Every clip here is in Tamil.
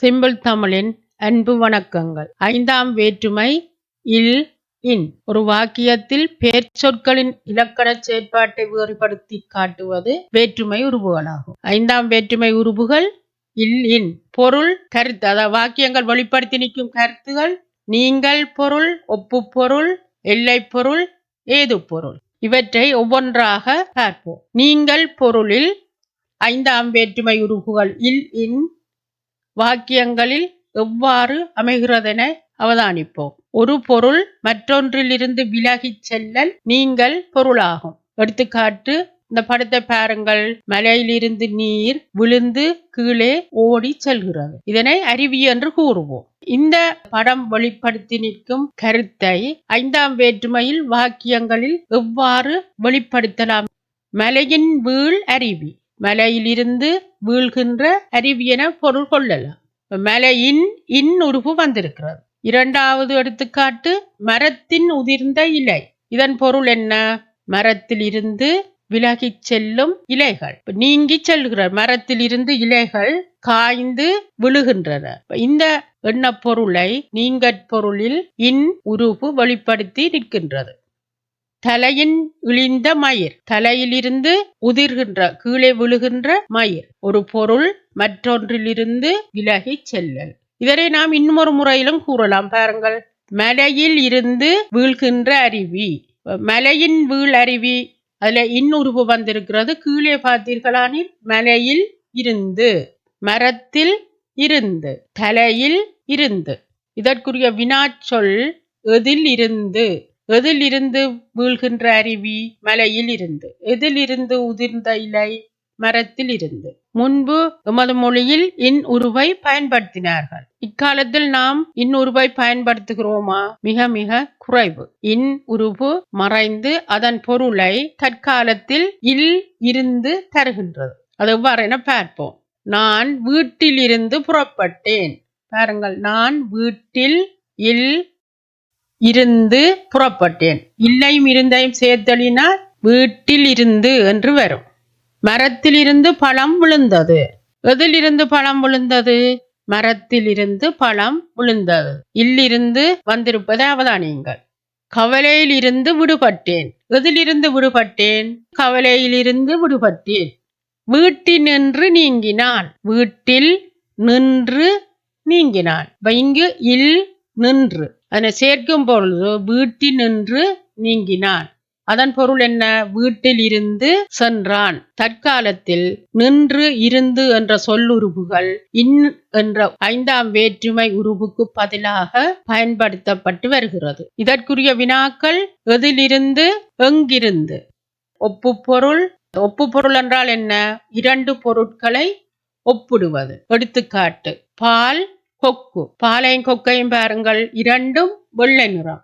சிம்பிள் தமிழின் அன்பு வணக்கங்கள். ஐந்தாம் வேற்றுமை இல் இன். ஒரு வாக்கியத்தில் சொற்களின் இலக்கண செயற்பாட்டை வேறுபடுத்தி காட்டுவது வேற்றுமை உருவுகளாகும் ஐந்தாம் வேற்றுமை உருவுகள் இல் இன். பொருள் கருத்து. அதாவது வாக்கியங்கள் வெளிப்படுத்தி நிற்கும் கருத்துகள் நீங்கள் பொருள் ஒப்பு பொருள் எல்லை பொருள் ஏது பொருள். இவற்றை ஒவ்வொன்றாக பார்ப்போம். நீங்கள் பொருளில் ஐந்தாம் வேற்றுமை உருகுகள் இல் இன். வாக்கியங்களில் எவ்வாறு அமைகிறதென அவதானிப்போம். ஒரு பொருள் மற்றொன்றிலிருந்து விலகிச் செல்லல் நீங்கள் பொருளாகும். எடுத்துக்காட்டு இந்த படத்தை பாருங்கள். மலையிலிருந்து நீர் விழுந்து கீழே ஓடி செல்கிறது. இதனை அருவி என்று கூறுவோம். இந்த படம் வெளிப்படுத்தி நிற்கும் கருத்தை ஐந்தாம் வேற்றுமையில் வாக்கியங்களில் எவ்வாறு வெளிப்படுத்தலாம்? மலையின் வீழ் அருவி. மலையிலிருந்து வீழ்கின்ற அருவியென என பொருள் கொள்ளலாம். மலையின் இன் உருவு வந்திருக்கிறது. இரண்டாவது எடுத்துக்காட்டு மரத்தின் உதிர்ந்த இலை. இதன் பொருள் என்ன? மரத்தில் இருந்து விலகிச் செல்லும் இலைகள். நீங்கி செல்கிற மரத்தில் இருந்து இலைகள் காய்ந்து விழுகின்றன. இந்த எண்ண பொருளை நீங்கற் பொருளில் இன் உருவு வெளிப்படுத்தி நிற்கின்றது. தலையின் இழிந்த மயிர். தலையிலிருந்து உதிர்கின்ற கீழே விழுகின்ற மயிர். ஒரு பொருள் மற்றொன்றிலிருந்து விலகி செல்லல் இதனை நாம் இன்னொரு முறையிலும் கூறலாம். பாருங்கள். மலையில் இருந்து வீழ்கின்ற அருவி. மலையின் வீழ் அருவி. அதுல இன்னுருவு வந்திருக்கிறது. கீழே பார்த்தீர்களானில் மலையில் இருந்து. மரத்தில் இருந்து. தலையில் இருந்து. இதற்குரிய வினாச்சொல் எதில் இருந்து? எதிலிருந்து வீழ்கின்ற அருவி மலையில் இருந்து எதிலிருந்து உதிர்ந்த இலை மரத்தில் இருந்து முன்பு எமது மொழியில் இன் உருவை பயன்படுத்தினார்கள். இக்காலத்தில் நாம் இன் உருவை பயன்படுத்துகிறோமா? மிக மிக குறைவு. இன் உருவு மறைந்து அதன் பொருளை தற்காலத்தில் இல் இருந்து தருகின்றது. அது எவ்வாறு என பார்ப்போம். நான் வீட்டில் இருந்து புறப்பட்டேன். பாருங்கள் நான் வீட்டில் இல் இருந்து புறப்பட்டேன். இல்லையும் இருந்தையும் சேர்த்தலினால் வீட்டில் இருந்து என்று வரும். மரத்தில் இருந்து பழம் விழுந்தது. எதிலிருந்து பழம் விழுந்தது? மரத்தில் இருந்து பழம் விழுந்தது. இல்லிருந்து வந்திருப்பதை அவதானியுங்கள். கவலையில் இருந்து விடுபட்டேன். எதிலிருந்து விடுபட்டேன்? கவலையிலிருந்து விடுபட்டேன். வீட்டில் நின்று நீங்கினான். வீட்டில் நின்று நீங்கினான். இங்கு இல் நின்று. அதனை சேர்க்கும் பொழுது வீட்டில் நின்று நீங்கினான். அதன் பொருள் என்ன? வீட்டில் இருந்து சென்றான். தற்காலத்தில் நின்று இருந்து என்ற சொல்லுறுப்புகள் இன் என்ற ஐந்தாம் வேற்றுமை உருவுக்கு பதிலாக பயன்படுத்தப்பட்டு வருகிறது. இதற்குரிய வினாக்கள் எதிலிருந்து எங்கிருந்து? ஒப்பு பொருள் ஒப்பு பொருள் என்றால் என்ன? இரண்டு பொருட்களை ஒப்பிடுவது. எடுத்துக்காட்டு பால் கொக்கு. பாலையும் கொக்கையும் பாருங்கள். இரண்டும் வெள்ளை நிறம்.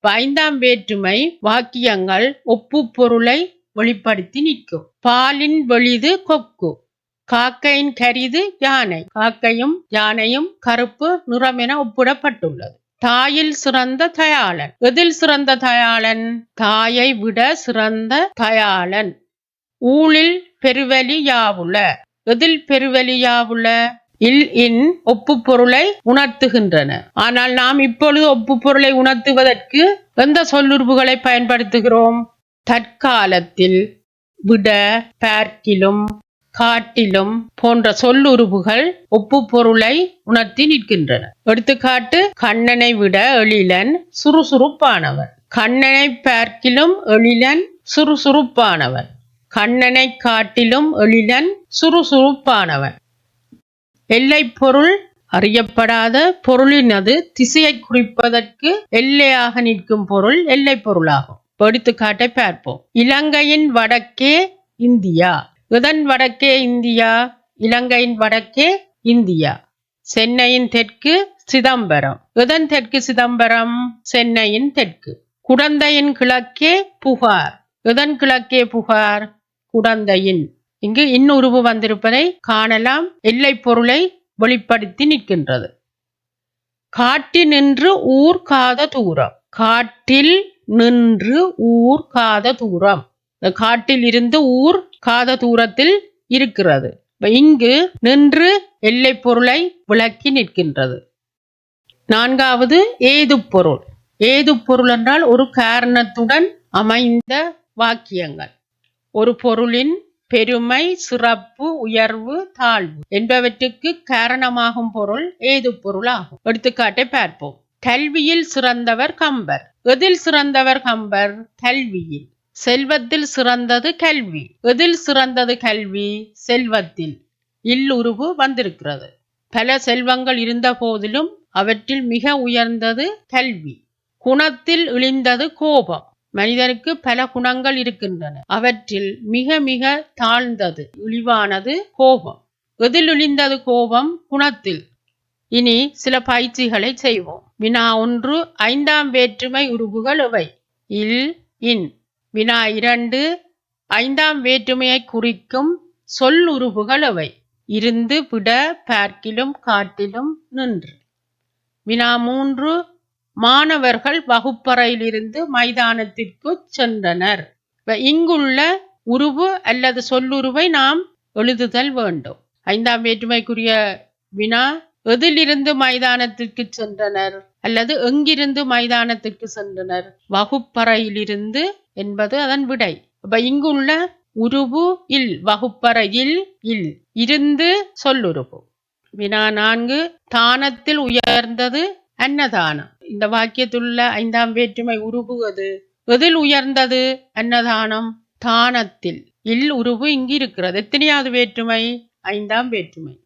ஐந்தாம் வேற்றுமை வாக்கியங்கள் ஒப்பு பொருளை வெளிப்படுத்தி நிற்கும். பாலின் வெளிது கொக்கு. காக்கையின் கரிது யானை. காக்கையும் யானையும் கருப்பு நிறம் என ஒப்பிடப்பட்டுள்ளது. தாயில் சிறந்த தயாளன். எதில் சிறந்த தயாளன்? தாயை விட சிறந்த தயாளன். ஊழில் பெருவலி யாவுல எதில் பெருவலி யாவுல இல் இன் ஒப்பு பொருளை உணர்த்துகின்றன. ஆனால் நாம் இப்பொழுது ஒப்பு பொருளை உணர்த்துவதற்கு எந்த சொல்லுறுப்புகளை பயன்படுத்துகிறோம்? தற்காலத்தில் விட பார்க்கிலும் காட்டிலும் போன்ற சொல்லுறுப்புகள் ஒப்பு பொருளை உணர்த்தி நிற்கின்றன. எடுத்துக்காட்டு கண்ணனை விட எழிலன் சுறுசுறுப்பானவர் கண்ணனை பார்க்கிலும் எழிலன் சுறுசுறுப்பானவர் கண்ணனை காட்டிலும் எழிலன் சுறுசுறுப்பானவன். எல்லை பொருள் அறியப்படாத பொருளினது திசையை குறிப்பதற்கு எல்லையாக நிற்கும் பொருள் எல்லை பொருளாகும் எடுத்துக்காட்டை பார்ப்போம். இலங்கையின் வடக்கே இந்தியா. இதன் வடக்கே இந்தியா இலங்கையின் வடக்கே இந்தியா. சென்னையின் தெற்கு சிதம்பரம். இதன் தெற்கு சிதம்பரம் சென்னையின் தெற்கு. குடந்தையின் கிழக்கே புகார். இதன் கிழக்கே புகார் குடந்தையின் இங்கு இன்னுருவு வந்திருப்பதை காணலாம். எல்லை பொருளை வெளிப்படுத்தி நிற்கின்றது. காட்டி நின்று ஊர் காத தூரம். காட்டில் நின்று ஊர் காத தூரம். காட்டில் இருந்து ஊர் காத தூரத்தில் இருக்கிறது. இங்கு நின்று எல்லை பொருளை விளக்கி நிற்கின்றது. நான்காவது ஏது பொருள். ஏது பொருள் என்றால் ஒரு காரணத்துடன் அமைந்த வாக்கியங்கள். ஒரு பொருளின் பெருமை சிறப்பு உயர்வு தாழ்வு என்பவற்றுக்கு காரணமாகும் பொருள் ஏது பொருள் ஆகும் எடுத்துக்காட்டை பார்ப்போம். கல்வியில் சிறந்தவர் கம்பர். எதில் சிறந்தவர் கம்பர்? கல்வியில். செல்வத்தில் சிறந்தது கல்வி. எதில் சிறந்தது கல்வி? செல்வத்தில். இல்லுருவு வந்திருக்கிறது. பல செல்வங்கள் இருந்த போதிலும் அவற்றில் மிக உயர்ந்தது கல்வி. குணத்தில் இழிந்தது கோபம். மனிதனுக்கு பல குணங்கள் இருக்கின்றன. அவற்றில் மிக மிக தாழ்ந்தது இழிவானது கோபம். எதிலொழிந்தது கோபம்? குணத்தில். இனி சில பயிற்சிகளை செய்வோம். வினா ஒன்று ஐந்தாம் வேற்றுமை உருபுகள் எவை? இல் இன். வினா இரண்டு ஐந்தாம் வேற்றுமையை குறிக்கும் சொல் உருபுகள் எவை? இருந்து விட பார்க்கிலும் காட்டிலும் நின்று. வினா மூன்று மாணவர்கள் வகுப்பறையிலிருந்து மைதானத்திற்கு சென்றனர். இங்குள்ள உருவு அல்லது சொல்லுருவை நாம் எழுதுதல் வேண்டும். ஐந்தாம் வேற்றுமைக்குரிய வினா எதிலிருந்து மைதானத்திற்கு சென்றனர் அல்லது எங்கிருந்து மைதானத்திற்கு சென்றனர்? வகுப்பறையிலிருந்து என்பது அதன் விடை. அப்ப இங்குள்ள உருவு இல் வகுப்பறையில் இல் இருந்து சொல்லுருவு. வினா நான்கு தானத்தில் உயர்ந்தது அன்னதானம். இந்த வாக்கியத்துள்ள ஐந்தாம் வேற்றுமை உருவு அது எதில் உயர்ந்தது அன்னதானம்? தானத்தில். இல் உருவு இங்கு இருக்கிறது எத்தனையாவது வேற்றுமை? ஐந்தாம் வேற்றுமை.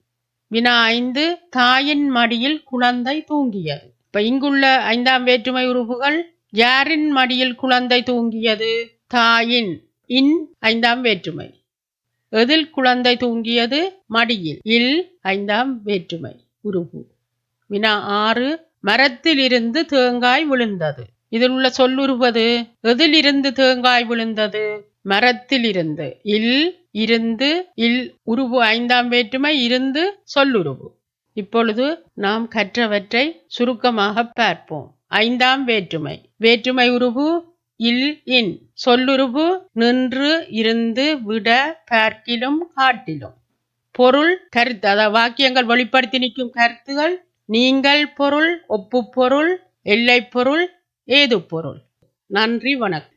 வினா ஐந்து தாயின் மடியில் குழந்தை தூங்கியது. இப்ப இங்குள்ள ஐந்தாம் வேற்றுமை உருவுகள் யாரின் மடியில் குழந்தை தூங்கியது? தாயின். இன் ஐந்தாம் வேற்றுமை. எதில் குழந்தை தூங்கியது? மடியில். இல் ஐந்தாம் வேற்றுமை உருவு. வினா ஆறு மரத்திலிருந்து தேங்காய் விழுந்தது. இதில் உள்ள சொல்லுருவது எதிலிருந்து தேங்காய் விழுந்தது? மரத்திலிருந்து. இல் இருந்து இல் உருவு ஐந்தாம் வேற்றுமை இருந்து சொல்லுருவு இப்பொழுது நாம் கற்றவற்றை சுருக்கமாக பார்ப்போம். ஐந்தாம் வேற்றுமை. வேற்றுமை உருவு இல் இன். சொல்லுருவு நின்று இருந்து விட பார்க்கிலும் காட்டிலும். பொருள் கருத்து அதாவது வாக்கியங்கள் வெளிப்படுத்தி நிற்கும் கருத்துகள் நீங்கள் பொருள் ஒப்பு பொருள் எல்லை பொருள் ஏது பொருள். நன்றி வணக்கம்.